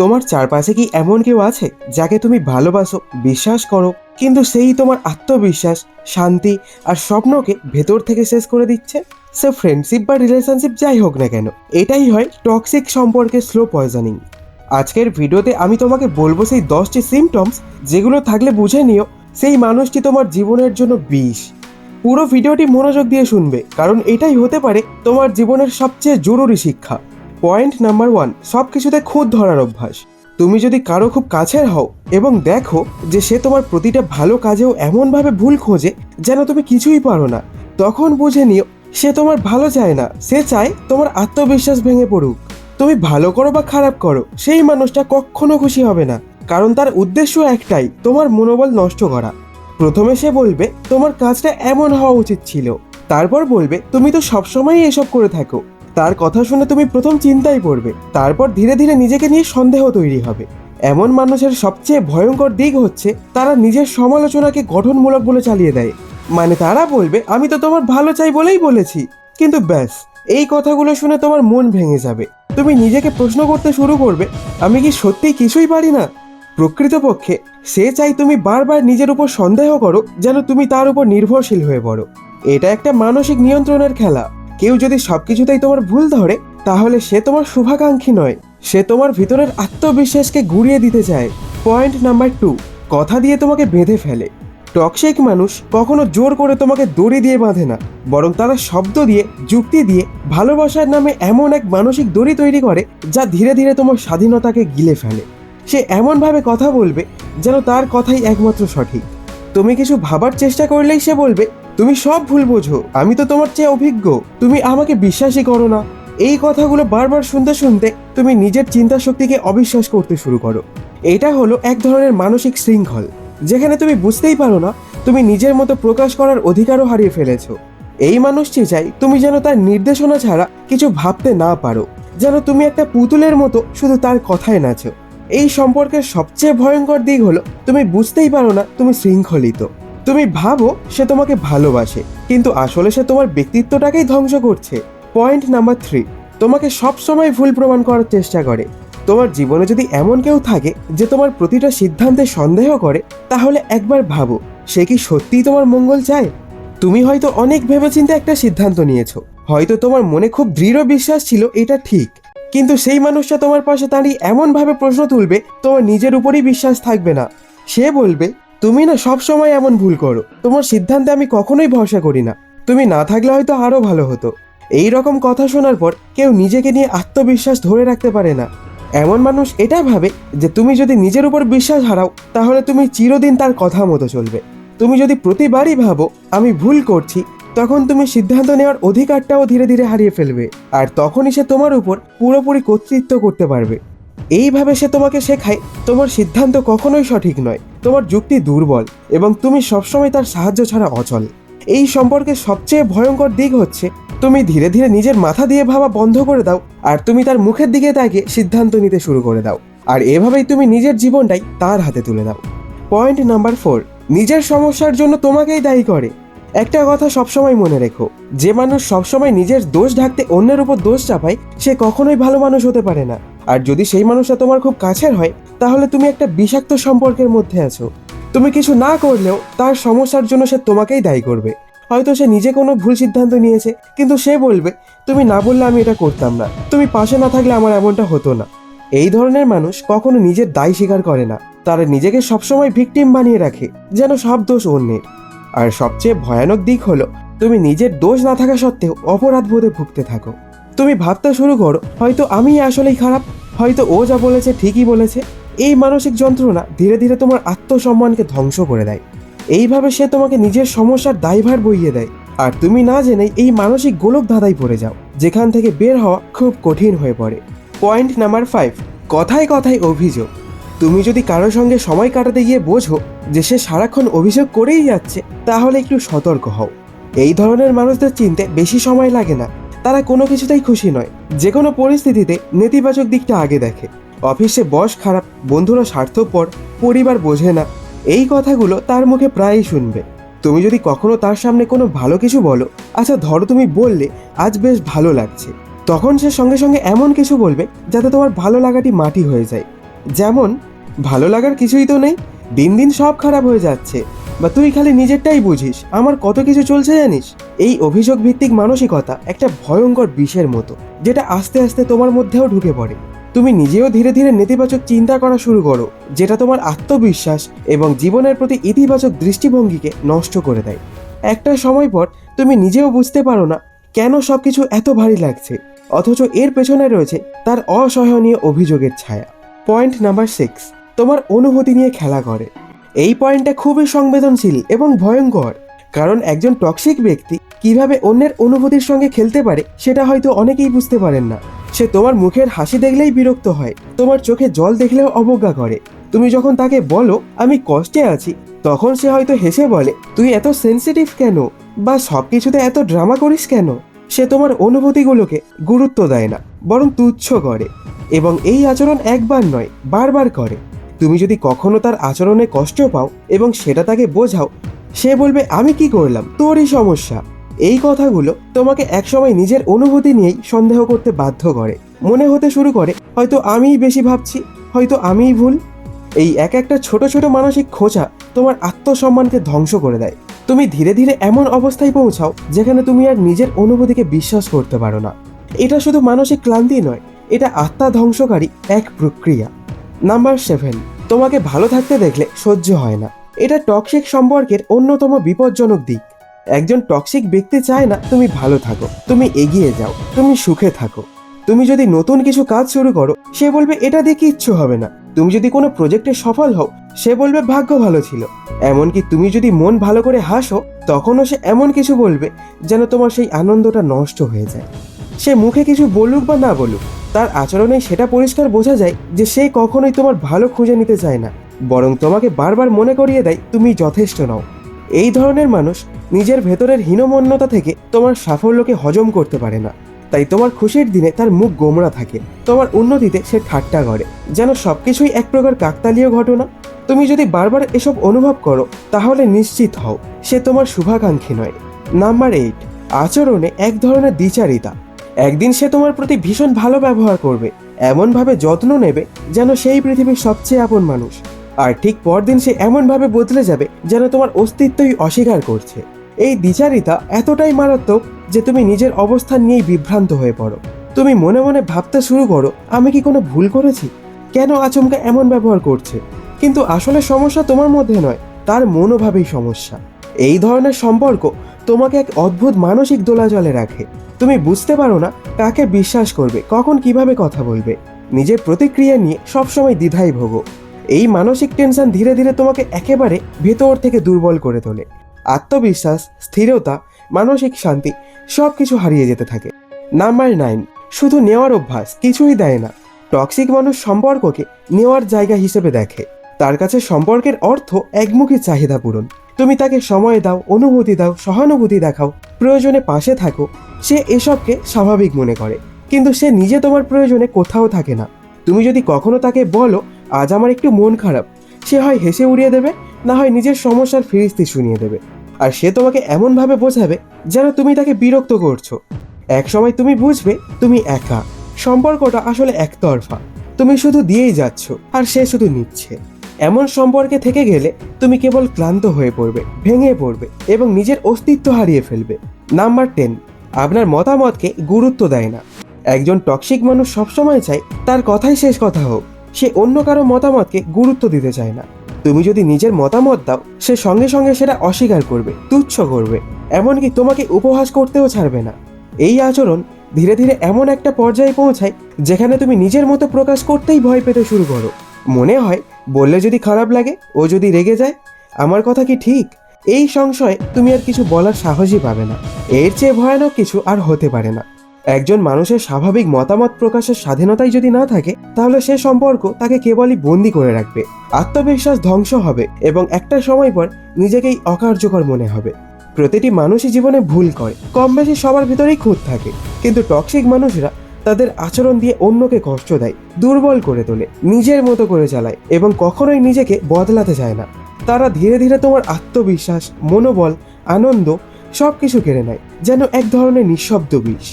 তোমার চারপাশে কি এমন কেউ আছে যাকে তুমি ভালোবাসো, বিশ্বাস করো? কিন্তু সেই তোমার আত্মবিশ্বাস, শান্তি আর স্বপ্নকে ভেতর থেকে শেষ করে দিচ্ছে? সে ফ্রেন্ডশিপ বা রিলেশনশিপ যাই হোক না কেন, এটাই হয় টক্সিক সম্পর্কে স্লো পয়জনিং আজকের ভিডিওতে আমি তোমাকে বলব সেই দশটি সিমটমস যেগুলো থাকলে বুঝে নিও সেই মানুষটি তোমার জীবনের জন্য বিষ। পুরো ভিডিওটি মনোযোগ দিয়ে শুনবে, কারণ এটাই হতে পারে তোমার জীবনের সবচেয়ে জরুরি শিক্ষা। পয়েন্ট নাম্বার ওয়ান সব কিছুতে খুঁত ধরার অভ্যাস। তুমি যদি কারও খুব কাছের হও এবং দেখো যে সে তোমার প্রতিটা ভালো কাজেও এমনভাবে ভুল খোঁজে যেন তুমি কিছুই পারো না, তখন বুঝে নিও সে তোমার ভালো চায় না, সে চায় তোমার আত্মবিশ্বাস ভেঙে পড়ুক। তুমি ভালো করো বা খারাপ করো, সেই মানুষটা কখনো খুশি হবে না, কারণ তার উদ্দেশ্য একটাই, তোমার মনোবল নষ্ট করা। প্রথমে সে বলবে, তোমার কাজটা এমন হওয়া উচিত ছিল। তারপর বলবে, তুমি তো সবসময়ই এসব করে থাকো। তার কথা শুনে তুমি প্রথম চিন্তায় পড়বে, তারপর ধীরে ধীরে নিজেকে নিয়ে সন্দেহ তৈরি হবে। এমন মানুষের সবচেয়ে ভয়ঙ্কর দিক হচ্ছে, তারা নিজের সমালোচনাকে গঠনমূলক বলে চালিয়ে দেয়। মানে তারা বলবে, আমি তো তোমার ভালো চাই বলেই বলেছি। কিন্তু ব্যাস, এই কথাগুলো শুনে তোমার মন ভেঙে যাবে। তুমি নিজেকে প্রশ্ন করতে শুরু করবে, আমি কি সত্যিই কিছুই পারি না? প্রকৃতপক্ষে, সে চাই তুমি বারবার নিজের উপর সন্দেহ করো, যেন তুমি তার উপর নির্ভরশীল হয়ে পড়ো। এটা একটা মানসিক নিয়ন্ত্রণের খেলা। কেউ যদি সবকিছুতেই তোমার ভুল ধরে, তাহলে সে তোমার শুভাকাঙ্ক্ষী নয়। সে তোমার ভিতরের আত্মবিশ্বাসকে গুড়িয়ে দিতে চায়। পয়েন্ট নাম্বার টু, কথা দিয়ে তোমাকে বেঁধে ফেলে। টক্সিক মানুষ কখনো জোর করে তোমাকে দড়ি দিয়ে বাঁধে না, বরং তারা শব্দ দিয়ে, যুক্তি দিয়ে, ভালোবাসার নামে এমন এক মানসিক দড়ি তৈরি করে, যা ধীরে ধীরে তোমার স্বাধীনতাকে গিলে ফেলে। সে এমনভাবে কথা বলবে, যেন তার কথাই একমাত্র সঠিক। তুমি কিছু ভাবার চেষ্টা করলেই সে বলবে তুমি সব ভুল বোঝো। আমি তো তোমার চেয়ে অভিজ্ঞ। তুমি আমাকে বিশ্বাসই করো না। এই কথাগুলো বারবার শুনতে শুনতে তুমি নিজের চিন্তা শক্তিকে অবিশ্বাস করতে শুরু করো। এটা হলো এক ধরনের মানসিক শৃঙ্খল, যেখানে তুমি বুঝতেই পারো না তুমি নিজের মতো প্রকাশ করার অধিকারও হারিয়ে ফেলেছো। এই মানুষটি চাই তুমি যেন তার নির্দেশনা ছাড়া কিছু ভাবতে না পারো, যেন তুমি একটা পুতুলের মতো শুধু তার কথায় নাচো। এই সম্পর্কের সবচেয়ে ভয়ঙ্কর দিক হলো তুমি বুঝতেই পারো না তুমি শৃঙ্খলিত। তুমি ভাবো সে তোমাকে ভালোবাসে, কিন্তু আসলে সে তোমার ব্যক্তিত্বটাকেই ধ্বংস করছে। পয়েন্ট নাম্বার থ্রি, তোমাকে সব সময় ভুল প্রমাণ করার চেষ্টা করে। তোমার জীবনে যদি এমন কেউ থাকে যে তোমার প্রতিটা সিদ্ধান্তে সন্দেহ করে, তাহলে একবার ভাবো, সে কি সত্যিই তোমার মঙ্গল চায়? তুমি হয়তো অনেক ভেবেচিন্তে একটা সিদ্ধান্ত নিয়েছো, হয়তো তোমার মনে খুব দৃঢ় বিশ্বাস ছিল এটা ঠিক, কিন্তু সেই মানুষটা তোমার পাশে দাঁড়িয়ে এমনভাবে প্রশ্ন তুলবে, তোমার নিজের উপরই বিশ্বাস থাকবে না। সে বলবে তুমি না সব সময় এমন ভুল করো। তোমার সিদ্ধান্তে আমি কখনোই ভরসা করি না। তুমি না থাকলে হয়তো আরও ভালো হতো। এই রকম কথা শোনার পর কেউ নিজেকে নিয়ে আত্মবিশ্বাস ধরে রাখতে পারে না। এমন মানুষ এটা ভাবে যে তুমি যদি নিজের উপর বিশ্বাস হারাও, তাহলে তুমি চিরদিন তার কথা মতো চলবে। তুমি যদি প্রতিবারই ভাবো, আমি ভুল করছি, তখন তুমি সিদ্ধান্ত নেওয়ার অধিকারটাও ধীরে ধীরে হারিয়ে ফেলবে। আর তখনই সে তোমার উপর পুরোপুরি কর্তৃত্ব করতে পারবে। এইভাবে সে তোমাকে শেখায়, তোমার সিদ্ধান্ত কখনোই সঠিক নয়। তোমার যুক্তি দুর্বল এবং তুমি সবসময় তার সাহায্য ছাড়া অচল। এই সম্পর্কে সবচেয়ে ভয়ঙ্কর দিক হচ্ছে, তুমি ধীরে ধীরে নিজের মাথা দিয়ে ভাবা বন্ধ করে দাও আর তুমি তার মুখের দিকে তাকে সিদ্ধান্ত নিতে শুরু করে দাও। আর এভাবেই তুমি নিজের জীবনটাই তার হাতে তুলে দাও। পয়েন্ট নাম্বার ফোর, নিজের সমস্যার জন্য তোমাকেই দায়ী করে। একটা কথা সবসময় মনে রেখো, যে মানুষ সবসময় নিজের দোষ ঢাকতে অন্যের উপর দোষ চাপায়, সে কখনোই ভালো মানুষ হতে পারে না। আর যদি সেই মানুষটা তোমার খুব কাছের হয়, তাহলে তুমি একটা বিষাক্ত সম্পর্কের মধ্যে আছো। তুমি কিছু না করলেও তার সমস্যার জন্য সে তোমাকেই দায়ী করবে। হয়তো সে নিজে কোনো ভুল সিদ্ধান্ত নিয়েছে, কিন্তু সে বলবে, তুমি না বললে আমি এটা করতাম না। তুমি পাশে না থাকলে আমার এমনটা হতো না। এই ধরনের মানুষ কখনো নিজের দায় স্বীকার করে না। তারা নিজেকে সবসময় ভিকটিম বানিয়ে রাখে, যেন সব দোষ অন্যের। আর সবচেয়ে ভয়ানক দিক হলো, তুমি নিজের দোষ না থাকা সত্ত্বেও অপরাধ বোধে ভুগতে থাকো। তুমি ভাবতে শুরু করো, হয়তো আমি আসলেই খারাপ, হয়তো ও যা বলেছে ঠিকই বলেছে। এই মানসিক যন্ত্রণা ধীরে ধীরে তোমার আত্মসম্মানকে ধ্বংস করে দেয়। এইভাবে সে তোমাকে নিজের সমস্যার দায়ভার বইয়ে দেয়। আর তুমি না জেনেই এই মানসিক গোলক ধাঁধায় পড়ে যাও, যেখান থেকে বের হওয়া খুব কঠিন হয়ে পড়ে। পয়েন্ট নাম্বার ফাইভ, কথায় কথায় অভিযোগ। তুমি যদি কারোর সঙ্গে সময় কাটাতে গিয়ে বোঝো যে সে সারাক্ষণ অভিযোগ করেই যাচ্ছে, তাহলে একটু সতর্ক হও। এই ধরনের মানুষদের চিনতে বেশি সময় লাগে না। তারা কোনো কিছুতেই খুশি নয়। যে কোনো পরিস্থিতিতে নেতিবাচক দিকটা আগে দেখে। অফিসে বস খারাপ, বন্ধুরা স্বার্থপর, পরিবার বোঝে না, এই কথাগুলো তার মুখে প্রায়ই শুনবে। তুমি যদি কখনো তার সামনে কোনো ভালো কিছু বলো আচ্ছা ধরো তুমি বললে, আজ বেশ ভালো লাগছে। তখন সে সঙ্গে সঙ্গে এমন কিছু বলবে, যাতে তোমার ভালো লাগাটি মাটি হয়ে যায়। যেমন, ভালো লাগার কিছুই তো নেই, দিন দিন সব খারাপ হয়ে যাচ্ছে, বা তুই খালি নিজেরটাই বুঝিস, আমার কত কিছু চলছে জানিস? এই অভিযোগ ভিত্তিক মানসিকতা একটা ভয়ঙ্কর বিষের মতো, যেটা আস্তে আস্তে তোমার মধ্যেও ঢুকে পড়ে। তুমি নিজেও ধীরে ধীরে নেতিবাচক চিন্তা করা শুরু করো, যেটা তোমার আত্মবিশ্বাস এবং জীবনের প্রতি ইতিবাচক দৃষ্টিভঙ্গিকে নষ্ট করে দেয়। একটা সময় পর তুমি নিজেও বুঝতে পারো না কেন সব কিছু এত ভারী লাগছে, অথচ এর পেছনে রয়েছে তার অসহনীয় অভিযোগের ছায়া। পয়েন্ট নাম্বার সিক্স, তোমার অনুভূতি নিয়ে খেলা করে। এই পয়েন্টটা খুবই সংবেদনশীল এবং ভয়ঙ্কর। কারণ একজন টক্সিক ব্যক্তি কীভাবে অন্যের অনুভূতির সঙ্গে খেলতে পারে, সেটা হয়তো অনেকেই বুঝতে পারেন না। সে তোমার মুখের হাসি দেখলেই বিরক্ত হয়, তোমার চোখে জল দেখলেও অবজ্ঞা করে। তুমি যখন তাকে বলো, আমি কষ্টে আছি, তখন সে হয়তো হেসে বলে, তুই এত সেন্সিটিভ কেন? বা সব কিছুতে এত ড্রামা করিস কেন? সে তোমার অনুভূতিগুলোকে গুরুত্ব দেয় না, বরং তুচ্ছ করে। এবং এই আচরণ একবার নয়, বারবার করে। তুমি যদি কখনো তার আচরণে কষ্ট পাও এবং সেটা তাকে বোঝাও সে বলবে, আমি কি করলাম? তোরই সমস্যা। এই কথাগুলো তোমাকে একসময় নিজের অনুভূতি নিয়েই সন্দেহ করতে বাধ্য করে। মনে হতে শুরু করে, হয়তো আমিই বেশি ভাবছি, হয়তো আমিই ভুল। এই এক একটা ছোট ছোট মানসিক খোঁচা তোমার আত্মসম্মানকে ধ্বংস করে দেয়। তুমি ধীরে ধীরে এমন অবস্থায় পৌঁছাও যেখানে তুমি আর নিজের অনুভূতিকে বিশ্বাস করতে পারো না। এটা শুধু মানসিক ক্লান্তি নয়, এটা আত্মা ধ্বংসকারী এক প্রক্রিয়া। নাম্বার সেভেন, তোমাকে ভালো থাকতে দেখলে সহ্য হয় না। এটা টক্সিক সম্পর্কের অন্যতম বিপজ্জনক দিক। একজন টক্সিক ব্যক্তি চায় না তুমি ভালো থাকো, তুমি এগিয়ে যাও, তুমি সুখে থাকো। তুমি যদি নতুন কিছু কাজ শুরু করো, সে বলবে, এটা দিয়ে কিচ্ছু হবে না। তুমি যদি কোনো প্রজেক্টে সফল হও, সে বলবে, ভাগ্য ভালো ছিল। এমনকি তুমি যদি মন ভালো করে হাসো, তখনও সে এমন কিছু বলবে, যেন তোমার সেই আনন্দটা নষ্ট হয়ে যায়। সে মুখে কিছু বলুক বা না বলুক, তার আচরণে সেটা পরিষ্কার বোঝা যায় যে সে কখনোই তোমার ভালো খুঁজে নিতে চায় না। বরং তোমাকে বারবার মনে করিয়ে দেয় তুমি যথেষ্ট নও। এই ধরনের মানুষ নিজের ভেতরের হীনমন্যতা থেকে তোমার সাফল্যকে হজম করতে পারে না। তাই তোমার খুশির দিনে তার মুখ গোমরা থাকে। তোমার উন্নতিতে সে ঠাট্টা করে। যেন সবকিছুই এক প্রকার কাকতালীয় ঘটনা। তুমি যদি বারবার এসব অনুভব করো, তাহলে নিশ্চিত হও, সে তোমার শুভাকাঙ্ক্ষী নয়। নাম্বার এইট আচরণে এক ধরনের দ্বিচারিতা। একদিন সে তোমার প্রতি ভীষণ ভালো ব্যবহার করবে। এমনভাবে যত্ন নেবে যেন সেই পৃথিবীর সবচেয়ে আপন মানুষ। আর ঠিক পরদিন সে এমনভাবে বদলে যাবে যেন তোমার অস্তিত্বই অস্বীকার করছে। এই দ্বিচারিতা এতটাই মারাত্মক যে তুমি নিজের অবস্থান নিয়েই বিভ্রান্ত হয়ে পড়ো। তুমি মনে মনে ভাবতে শুরু করো, আমি কি কোনো ভুল করেছি? কেন আচমকা এমন ব্যবহার করছে? কিন্তু আসলে সমস্যা তোমার মধ্যে নয়, তার মনোভাবেই সমস্যা। এই ধরনের সম্পর্ক তোমাকে এক অদ্ভুত মানসিক দোলাজলে রাখে। তুমি বুঝতে পারো না কাকে বিশ্বাস করবে, কখন কীভাবে কথা বলবে। নিজের প্রতিক্রিয়া নিয়ে সবসময় দ্বিধায় ভোগো। এই মানসিক টেনশন ধীরে ধীরে তোমাকে একেবারে ভেতর থেকে দুর্বল করে তোলে। আত্মবিশ্বাস, স্থিরতা, মানসিক শান্তি সব কিছু হারিয়ে যেতে থাকে। নাম্বার নাইন, শুধু নেওয়ার অভ্যাস কিছুই দেয় না। টক্সিক মানুষ সম্পর্ককে নেওয়ার জায়গা হিসেবে দেখে। তার কাছে সম্পর্কের অর্থ একমুখী চাহিদা পূরণ। তুমি তাকে সময় দাও, অনুভূতি দাও, সহানুভূতি দেখাও, প্রয়োজনে পাশে থাকো, সে এসবকে স্বাভাবিক মনে করে। কিন্তু সে নিজে তোমার প্রয়োজনে কোথাও থাকে না। তুমি যদি কখনো তাকে বলো আজ আমার একটু মন খারাপ। সে হয় হেসে উড়িয়ে দেবে, না হয় নিজের সমস্যার ফিরিস্তি শুনিয়ে দেবে। আর সে তোমাকে এমনভাবে বোঝাবে যেন তুমি তাকে বিরক্ত করছ। এক সময় তুমি বুঝবে তুমি একা। সম্পর্কটা আসলে একতরফা। তুমি শুধু দিয়েই যাচ্ছ, আর সে শুধু নিচ্ছে। এমন সম্পর্কে থেকে গেলে তুমি কেবল ক্লান্ত হয়ে পড়বে, ভেঙে পড়বে এবং নিজের অস্তিত্ব হারিয়ে ফেলবে। নাম্বার টেন, আপনার মতামতকে গুরুত্ব দেয় না। একজন টক্সিক মানুষ সবসময় চায় তার কথাই শেষ কথা হোক। সে অন্য কারও মতামতকে গুরুত্ব দিতে চায় না। তুমি যদি নিজের মতামত দাও, সে সঙ্গে সঙ্গে সেটা অস্বীকার করবে, তুচ্ছ করবে, এমনকি তোমাকে উপহাস করতেও ছাড়বে না। এই আচরণ ধীরে ধীরে এমন একটা পর্যায়ে পৌঁছায়, যেখানে তুমি নিজের মতো প্রকাশ করতেই ভয় পেতে শুরু করো। মনে হয়, বললে যদি খারাপ লাগে, ও যদি রেগে যায়, আমার কথা কি ঠিক? এই সংশয়ে তুমি আর কিছু বলার সাহসই পাবে না। এর চেয়ে ভয়ানক কিছু আর হতে পারে না। একজন মানুষের স্বাভাবিক মতামত প্রকাশের স্বাধীনতাই যদি না থাকে, তাহলে সে সম্পর্ক তাকে কেবলই বন্দি করে রাখবে, আত্মবিশ্বাস ধ্বংস হবে এবং একটা সময় পর নিজেকেই অকার্যকর মনে হবে। প্রতিটি মানুষই জীবনে ভুল করে কম বেশি সবার ভিতরেই খুঁত থাকে, কিন্তু টক্সিক মানুষরা তাদের আচরণ দিয়ে অন্যকে কষ্ট দেয়, দুর্বল করে তোলে, নিজের মতো করে চালায় এবং কখনোই নিজেকে বদলাতে চায় না। তারা ধীরে ধীরে তোমার আত্মবিশ্বাস, মনোবল, আনন্দ সব কিছু কেড়ে নেয়, যেন এক ধরনের নিঃশব্দ বিষ।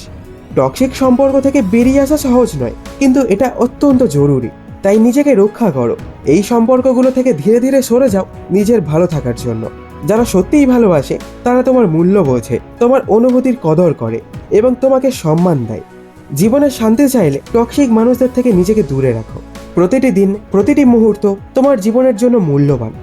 টক্সিক সম্পর্ক থেকে বেরিয়ে আসা সহজ নয়, কিন্তু এটা অত্যন্ত জরুরি। তাই নিজেকে রক্ষা করো। এই সম্পর্কগুলো থেকে ধীরে ধীরে সরে যাও নিজের ভালো থাকার জন্য। যারা সত্যিই ভালোবাসে, তারা তোমার মূল্য বোঝে, তোমার অনুভূতির কদর করে এবং তোমাকে সম্মান দেয়। জীবনে শান্তি চাইলে টক্সিক মানুষদের থেকে নিজেকে দূরে রাখো। প্রতিটি দিন, প্রতিটি মুহূর্ত তোমার জীবনের জন্য মূল্যবান।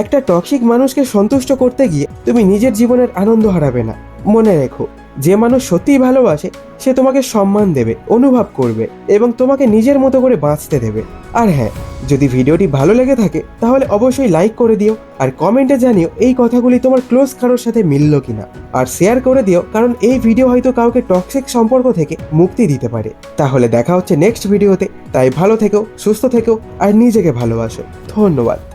একটা টক্সিক মানুষকে সন্তুষ্ট করতে গিয়ে তুমি নিজের জীবনের আনন্দ হারাবে না। মনে রেখো যে মানুষ সত্যিই ভালোবাসে, সে তোমাকে সম্মান দেবে, অনুভব করবে এবং তোমাকে নিজের মতো করে বাঁচতে দেবে। আর হ্যাঁ যদি ভিডিওটি ভালো লেগে থাকে, তাহলে অবশ্যই লাইক করে দিও আর কমেন্টে জানিও এই কথাগুলি তোমার ক্লোজ কারোর সাথে মিলল কিনা। আর শেয়ার করে দিও, কারণ এই ভিডিও হয়তো কাউকে টক্সিক সম্পর্ক থেকে মুক্তি দিতে পারে। তাহলে দেখা হচ্ছে নেক্সট ভিডিওতে তাই ভালো থেকো, সুস্থ থেকো আর নিজেকে ভালোবাসো। ধন্যবাদ।